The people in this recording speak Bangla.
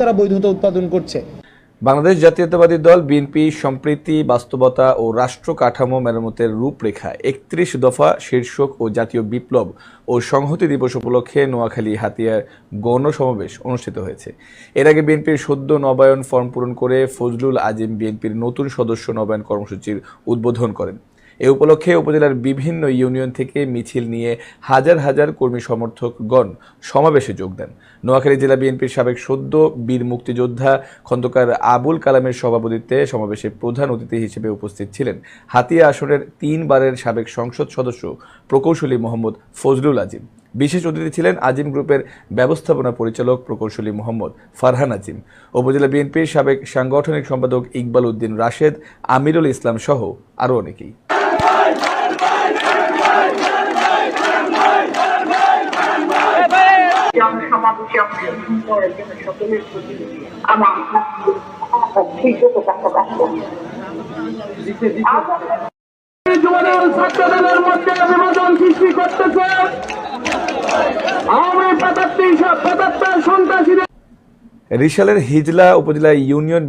তারা বৈধতা উৎপাদন করছে। বাংলাদেশ জাতীয়তাবাদী দল, বিএনপি, সম্প্রীতি, বাস্তবতা ও রাষ্ট্র কাঠামো মেরামতের রূপরেখা একত্রিশ দফা শীর্ষক ও জাতীয় বিপ্লব ও সংহতি দিবস উপলক্ষে নোয়াখালী হাতিয়ার গণ সমাবেশ অনুষ্ঠিত হয়েছে। এর আগে বিএনপির সদ্য নবায়ন ফর্ম পূরণ করে ফজলুল আজিম বিএনপির নতুন সদস্য নবায়ন কর্মসূচির উদ্বোধন করেন। এ উপলক্ষে উপজেলার বিভিন্ন ইউনিয়ন থেকে মিছিল নিয়ে হাজার হাজার কর্মী সমর্থকগণ সমাবেশে যোগ দেন। নোয়াখালী জেলা বিএনপির সাবেক সদ্য বীর মুক্তিযোদ্ধা খন্দকার আবুল কালামের সভাপতিত্বে সমাবেশে প্রধান অতিথি হিসেবে উপস্থিত ছিলেন হাতিয়া আসনের তিনবারের সাবেক সংসদ সদস্য প্রকৌশলী মোহাম্মদ ফজলুল আজিম। বিশেষ অতিথি ছিলেন আজিম গ্রুপের ব্যবস্থাপনা পরিচালক প্রকৌশলী মোহাম্মদ ফারহান আজিম। উপজেলা বিএনপির সাবেক সাংগঠনিক সম্পাদক ইকবাল উদ্দিন রাশেদ, আমিরুল ইসলাম সহ আরও অনেকেই। জনসমাবেশে অংশগ্রহণ করার জন্য সকলের প্রতি আমার কৃতজ্ঞতা প্রকাশ করছি। আজ আমরা যুবদল ছাত্রদলের মধ্যে বিভাজন সৃষ্টি করতেছে। আওয়ামী পঁচাত্তর পঁচাত্তর সন্ত্রাসীদের রিশালের হিজলা উপজেলা ইউনিয়ন